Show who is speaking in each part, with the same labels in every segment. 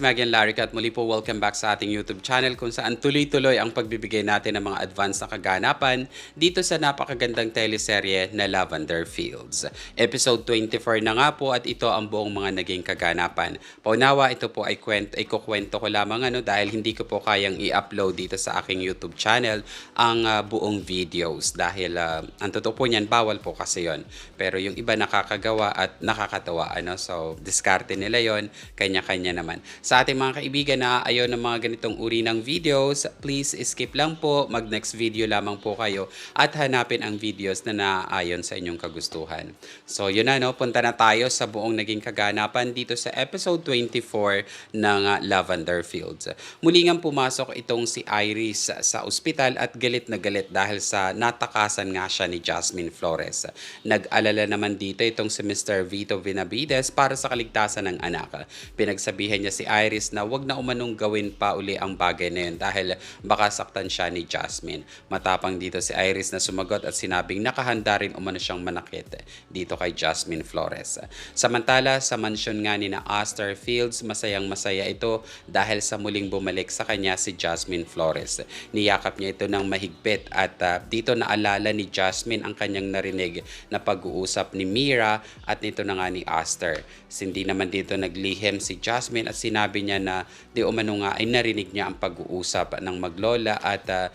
Speaker 1: Magyan Larry at muli po welcome back sa ating YouTube channel kung saan tuloy-tuloy ang pagbibigay natin ng mga advance na kaganapan dito sa napakagandang teleserye na Lavender Fields. Episode 24 na nga po at ito ang buong mga naging kaganapan. Paunawa, ito po ay kwento, ay kukwento ko lamang ano dahil hindi ko po kayang i-upload dito sa aking YouTube channel ang ah, buong videos dahil ah, ang totoo po niyan bawal po kasi yon. Pero yung iba nakakagawa at nakakatawa ano so diskarte nila yon kanya-kanya naman. Sa ating mga kaibigan na ayaw ng mga ganitong uri ng videos, please skip lang po, mag next video lamang po kayo at hanapin ang videos na naayon sa inyong kagustuhan. So yun na no, punta na tayo sa buong naging kaganapan dito sa episode 24 ng ah, Lavender Fields. Muli nga pumasok itong si Iris sa ospital at galit na galit dahil sa natakasan nga siya ni Jasmine Flores. Nag-alala naman dito itong si Mr. Vito Benavides para sa kaligtasan ng anak. Pinagsabihan niya si Iris na wag na umanong gawin pa uli ang bagay na yun dahil baka saktan siya ni Jasmine. Matapang dito si Iris na sumagot at sinabing nakahanda rin umano siyang manakit dito kay Jasmine Flores. Samantala sa mansyon nga ni na Astor Fields, masayang masaya ito dahil sa muling bumalik sa kanya si Jasmine Flores. Niyakap niya ito ng mahigpit at ah, dito naalala ni Jasmine ang kanyang narinig na pag-uusap ni Mira at nito na nga ni Astor. Hindi naman dito naglihim si Jasmine at sinabi niya na di umano nga ay narinig niya ang pag-uusap ng maglola at ah,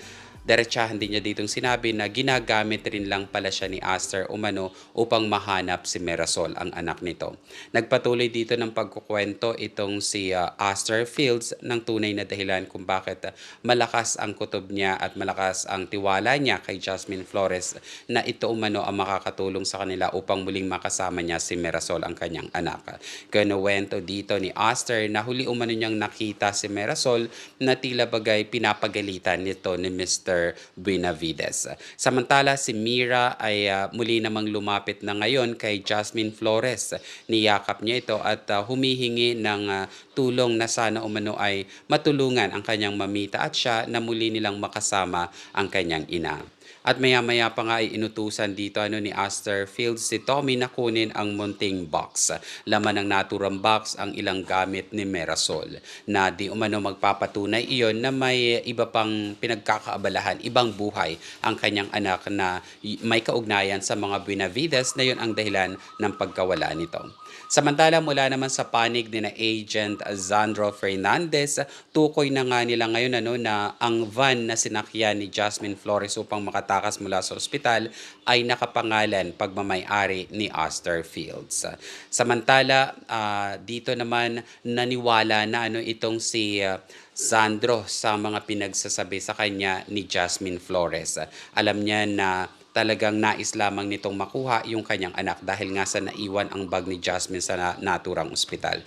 Speaker 1: Diretsahan din niya ditong sinabi na ginagamit rin lang pala siya ni Aster umano upang mahanap si Mirasol, ang anak nito. Nagpatuloy dito ng pagkukwento itong si uh, Aster Fields ng tunay na dahilan kung bakit malakas ang kutob niya at malakas ang tiwala niya kay Jasmine Flores na ito umano ang makakatulong sa kanila upang muling makasama niya si Mirasol, ang kanyang anak. Kinuwento dito ni Aster na huli umano niyang nakita si Mirasol na tila bagay pinapagalitan nito ni Mr. Benavides. Samantala si Mira ay ah, muli namang lumapit na ngayon kay Jasmine Flores. Niyakap niya ito at ah, humihingi ng ah, tulong na sana umano ay matulungan ang kanyang mamita at siya na muli nilang makasama ang kanyang ina. At maya-maya pa nga ay inutusan dito ano ni Aster Fields si Tommy na kunin ang munting box. Laman ng naturang box ang ilang gamit ni Merasol na di umano magpapatunay iyon na may iba pang pinagkakaabalahan, ibang buhay ang kanyang anak na may kaugnayan sa mga Benavides na yun ang dahilan ng pagkawala nito. Samantala mula naman sa panig ni na Agent Zandro Fernandez, tukoy na nga nila ngayon ano, na ang van na sinakyan ni Jasmine Flores upang makatakas mula sa ospital ay nakapangalan pagmamayari ni Astor Fields. Samantala, ah, dito naman naniwala na ano itong si ah, Sandro sa mga pinagsasabi sa kanya ni Jasmine Flores. Alam niya na talagang nais lamang nitong makuha yung kanyang anak dahil nga sa naiwan ang bag ni Jasmine sa na- naturang ospital.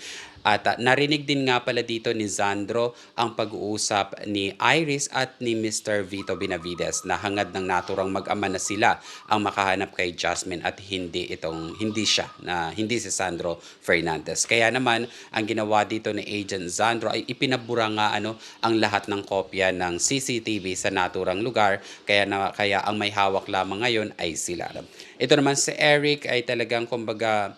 Speaker 1: At ah, narinig din nga pala dito ni Zandro ang pag-uusap ni Iris at ni Mr. Vito Benavides na hangad ng naturang mag-ama na sila ang makahanap kay Jasmine at hindi itong hindi siya na hindi si Sandro Fernandez. Kaya naman ang ginawa dito ni Agent Zandro ay ipinabura nga ano ang lahat ng kopya ng CCTV sa naturang lugar kaya na, kaya ang may hawak lamang ngayon ay sila. Ito naman si Eric ay talagang kumbaga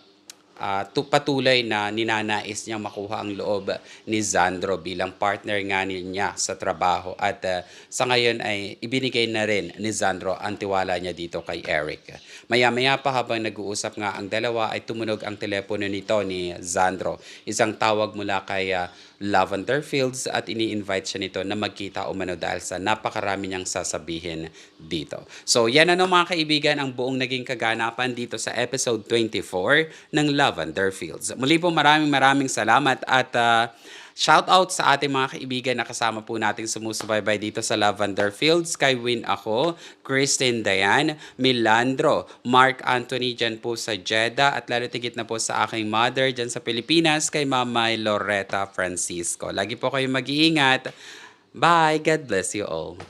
Speaker 1: tu- patuloy na ninanais niyang makuha ang loob ni Zandro bilang partner nga niya sa trabaho at ah, sa ngayon ay ibinigay na rin ni Zandro ang tiwala niya dito kay Eric. Maya-maya pa habang nag-uusap nga ang dalawa ay tumunog ang telepono nito ni Zandro. Isang tawag mula kay ah, Lavender Fields at ini-invite siya nito na magkita umano dahil sa napakarami niyang sasabihin dito. So yan ano mga kaibigan ang buong naging kaganapan dito sa episode 24 ng Lavender Fields. Muli po maraming maraming salamat at ah, Shout out sa ating mga kaibigan na kasama po nating sumusubaybay dito sa Lavender Fields. Kay Win ako, Christine Dayan, Milandro, Mark Anthony dyan po sa Jeddah at lalo tigit na po sa aking mother dyan sa Pilipinas kay Mamay Loretta Francisco. Lagi po kayong mag-iingat. Bye! God bless you all.